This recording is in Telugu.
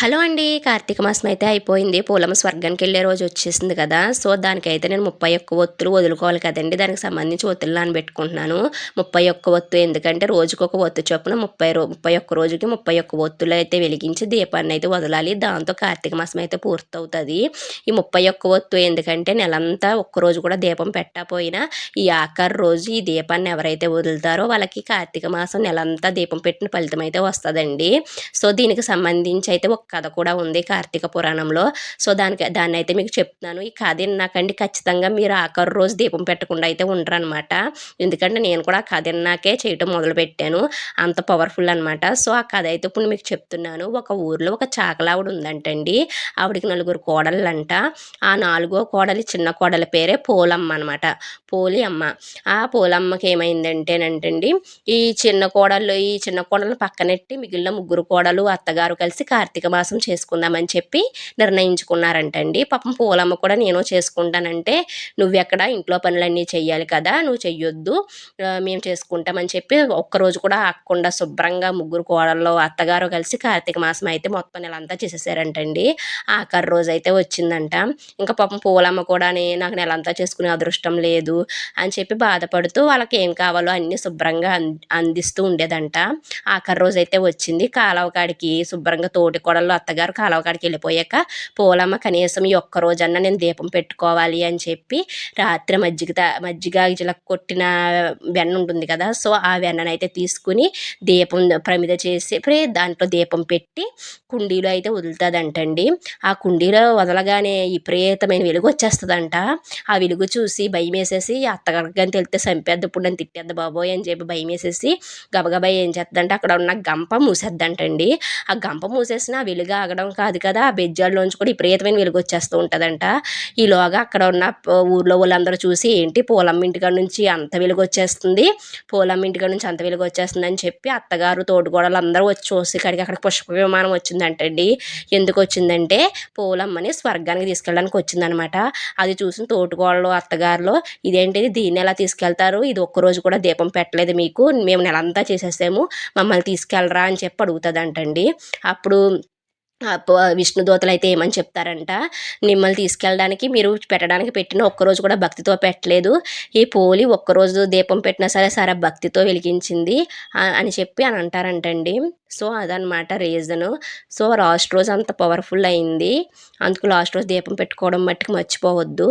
హలో అండి కార్తీక మాసం అయితే అయిపోయింది. పూలమ్మ స్వర్గానికి వెళ్ళే రోజు వచ్చేసింది కదా. సో దానికైతే నేను ముప్పై ఒక్క ఒత్తులు వదులుకోవాలి కదండి. దానికి సంబంధించి ఒత్తులు నానబెట్టుకుంటున్నాను. ముప్పై ఒక్క ఒత్తు ఎందుకంటే రోజుకు ఒక ఒత్తు చొప్పున ముప్పై రో ముప్పై ఒక్క రోజుకి ముప్పై ఒక్క ఒత్తులు అయితే వెలిగించి దీపాన్ని అయితే వదలాలి. దాంతో కార్తీక మాసం అయితే పూర్తవుతుంది. ఈ ముప్పై ఒక్క ఒత్తు ఎందుకంటే నెలంతా ఒక్కరోజు కూడా దీపం పెట్టకపోయినా ఈ ఆఖరి రోజు ఈ దీపాన్ని ఎవరైతే వదులుతారో వాళ్ళకి కార్తీక మాసం నెలంతా దీపం పెట్టిన ఫలితం అయితే వస్తుందండి. సో దీనికి సంబంధించి అయితే ఒక కథ కూడా ఉంది కార్తీక పురాణంలో. సో దానికి దాన్ని అయితే మీకు చెప్తున్నాను. ఈ కథ విన్నాకండి ఖచ్చితంగా మీరు ఆఖరు రోజు దీపం పెట్టకుండా అయితే ఉండరనమాట ఎందుకంటే నేను కూడా ఆ కథ విన్నాకే చేయటం మొదలుపెట్టాను. అంత పవర్ఫుల్ అనమాట సో ఆ కథ అయితే ఇప్పుడు మీకు చెప్తున్నాను. ఒక ఊర్లో ఒక చాకలావిడ ఉందంటండి. ఆవిడకి నలుగురు కోడళ్ళంట. ఆ నాలుగో కోడలి చిన్న కోడల పేరే పోలమ్మ అనమాట పోలి అమ్మ ఆ పోలమ్మకి ఏమైందంటేనంటండి ఈ చిన్న కోడళ్ళు ఈ చిన్న కోడలను పక్కనెట్టి మిగిలిన ముగ్గురు కోడలు అత్తగారు కలిసి కార్తీక మాసం చేసుకుందామని చెప్పి నిర్ణయించుకున్నారంటండి. పాపం పూలమ్మ కూడా నేను చేసుకుంటానంటే నువ్వు ఎక్కడ ఇంట్లో పనులన్నీ చెయ్యాలి కదా నువ్వు చెయ్యొద్దు మేము చేసుకుంటామని చెప్పి ఒక్కరోజు కూడా ఆకుండా శుభ్రంగా ముగ్గురు కోడల్లో అత్తగారు కలిసి కార్తీక మాసం అయితే మొత్తం నెలంతా చేసేసారంటండి. ఆఖరి రోజు అయితే వచ్చిందంట. ఇంకా పాపం పూలమ్మ కూడా నాకు నెలంతా చేసుకునే అదృష్టం లేదు అని చెప్పి బాధపడుతూ వాళ్ళకి ఏం కావాలో అన్నీ శుభ్రంగా అందిస్తూ ఉండేదంట. ఆఖరి రోజు అయితే వచ్చింది. కాలవ కాడికి శుభ్రంగా తోటి వాళ్ళు అత్తగారు కాలవకాడికి వెళ్ళిపోయాక పూలమ్మ కనీసం ఈ ఒక్క రోజన్నా నేను దీపం పెట్టుకోవాలి అని చెప్పి రాత్రి మజ్జిగ మజ్జిగ ఇలా కొట్టిన వెన్న ఉంటుంది కదా సో ఆ వెన్ననైతే తీసుకుని దీపం ప్రమిద చేసి దాంట్లో దీపం పెట్టి కుండీలో అయితే వదులుతుందంటండి. ఆ కుండీలో వదలగానే విపరీతమైన వెలుగు వచ్చేస్తుందంట. ఆ వెలుగు చూసి భయం వేసేసి అత్తగారికి కానీ తెలితే చంపేద్ది ఇప్పుడు నన్ను తిట్టేద్ది బాబోయ్ అని చెప్పి భయం వేసేసి గబగబా ఏం చేద్దంటే అక్కడ ఉన్న గంప మూసేద్దంటండి. ఆ గంప మూసేసిన వెలుగు ఆగడం కాదు కదా. ఆ బెజ్జాల్లోంచి కూడా విపరీతమైన వెలుగు వచ్చేస్తూ ఉంటుందంట. ఈలోగా అక్కడ ఉన్న ఊర్లో వాళ్ళందరూ చూసి ఏంటి పూలమ్మ ఇంటికాడ నుంచి అంత వెలుగు వచ్చేస్తుంది. పూలమ్మ ఇంటికాడ నుంచి అంత వెలుగు వచ్చేస్తుంది అని చెప్పి అత్తగారు తోడుగోడలు అందరూ వచ్చి చూసి ఇక్కడికి అక్కడ పుష్ప విమానం వచ్చిందంటండి. ఎందుకు వచ్చిందంటే పూలమ్మని స్వర్గానికి తీసుకెళ్ళడానికి వచ్చిందనమాట. అది చూసిన తోటికోడలు అత్తగారులు ఇదేంటిది దీన్ని ఎలా తీసుకెళ్తారు? ఇది ఒక్కరోజు కూడా దీపం పెట్టలేదు మీకు. మేము నెలంతా చేసేసాము. మమ్మల్ని తీసుకెళ్ళరా అని చెప్పి అడుగుతుంది అంటండి అప్పుడు విష్ణుదూతలు అయితే ఏమని చెప్తారంట? మిమ్మల్ని తీసుకెళ్ళడానికి మీరు పెట్టడానికి పెట్టిన ఒక్కరోజు కూడా భక్తితో పెట్టలేదు. ఈ పోలి ఒక్కరోజు దీపం పెట్టినా సరే సరే భక్తితో వెలిగించింది అని చెప్పి అని అంటారంటండి. సో అదనమాట రీజను. సో లాస్ట్ రోజు అంత పవర్ఫుల్ అయింది. అందుకు లాస్ట్ రోజు దీపం పెట్టుకోవడం మట్టుకు మర్చిపోవద్దు.